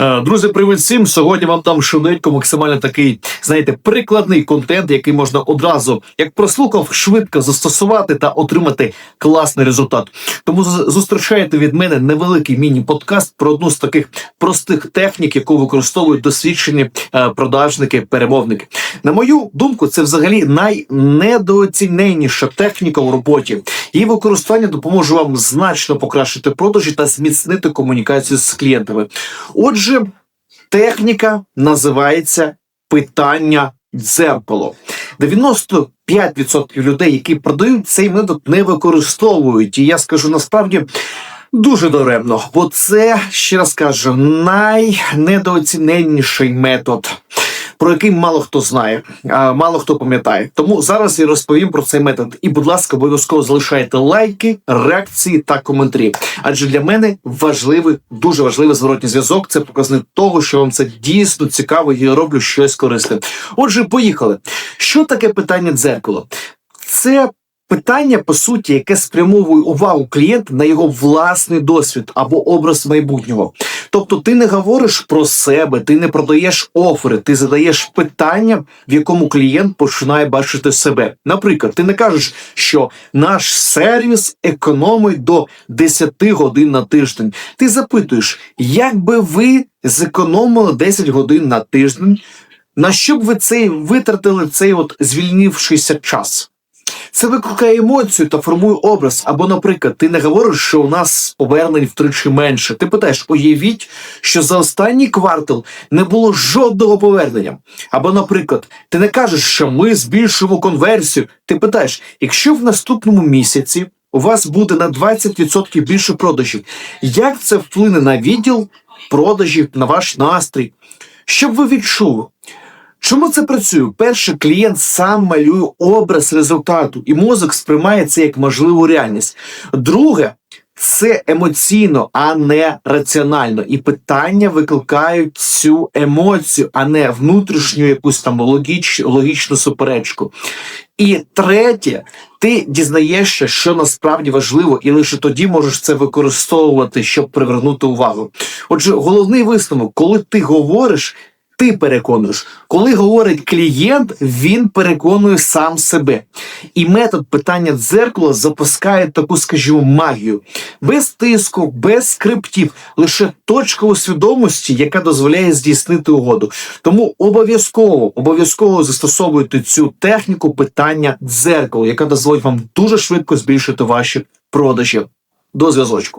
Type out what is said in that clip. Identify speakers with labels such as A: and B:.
A: Е, Друзі, привіт всім! Сьогодні вам дам швиденько максимально такий, знаєте, прикладний контент, який можна одразу, як прослухав, швидко застосувати та отримати класний результат. Тому з- зустрічайте від мене невеликий міні-подкаст про одну з таких простих технік, яку використовують досвідчені е, продажники, перемовники. На мою думку, це взагалі найнедооціненніша техніка у роботі. Її використання допоможе вам значно покращити продажі та зміцнити комунікацію з клієнтами. Отже, техніка називається питання дзеркало. 95% людей, які продають цей метод, не використовують. І я скажу насправді. Дуже даремно, бо це ще раз кажу найнедооціненніший метод, про який мало хто знає, а мало хто пам'ятає. Тому зараз я розповім про цей метод. І, будь ласка, обов'язково залишайте лайки, реакції та коментарі. Адже для мене важливий, дуже важливий зворотній зв'язок. Це показник того, що вам це дійсно цікаво, і я роблю щось корисне. Отже, поїхали. Що таке питання дзеркало? Це питання, по суті, яке спрямовує увагу клієнта на його власний досвід або образ майбутнього. Тобто, ти не говориш про себе, ти не продаєш офери, ти задаєш питання, в якому клієнт починає бачити себе. Наприклад, ти не кажеш, що наш сервіс економить до 10 годин на тиждень. Ти запитуєш, як би ви зекономили 10 годин на тиждень, на що б ви цей витратили цей от звільнившийся час? Це викликає емоцію та формує образ. Або, наприклад, ти не говориш, що у нас повернень втричі менше. Ти питаєш, уявіть, що за останній квартал не було жодного повернення. Або, наприклад, ти не кажеш, що ми збільшуємо конверсію. Ти питаєш, якщо в наступному місяці у вас буде на 20% більше продажів, як це вплине на відділ продажів, на ваш настрій? Щоб ви відчули, Чому це працює? Перше, клієнт сам малює образ результату, і мозок сприймає це як можливу реальність. Друге, це емоційно, а не раціонально. І питання викликають цю емоцію, а не внутрішню якусь там логіч, логічну суперечку. І третє, ти дізнаєшся, що насправді важливо, і лише тоді можеш це використовувати, щоб привернути увагу. Отже, головний висновок, коли ти говориш, ти переконуєш. Коли говорить клієнт, він переконує сам себе. І метод питання дзеркала запускає таку, скажімо, магію. Без тиску, без скриптів, лише точка усвідомості, яка дозволяє здійснити угоду. Тому обов'язково, обов'язково застосовуйте цю техніку питання дзеркала, яка дозволить вам дуже швидко збільшити ваші продажі. До зв'язочку.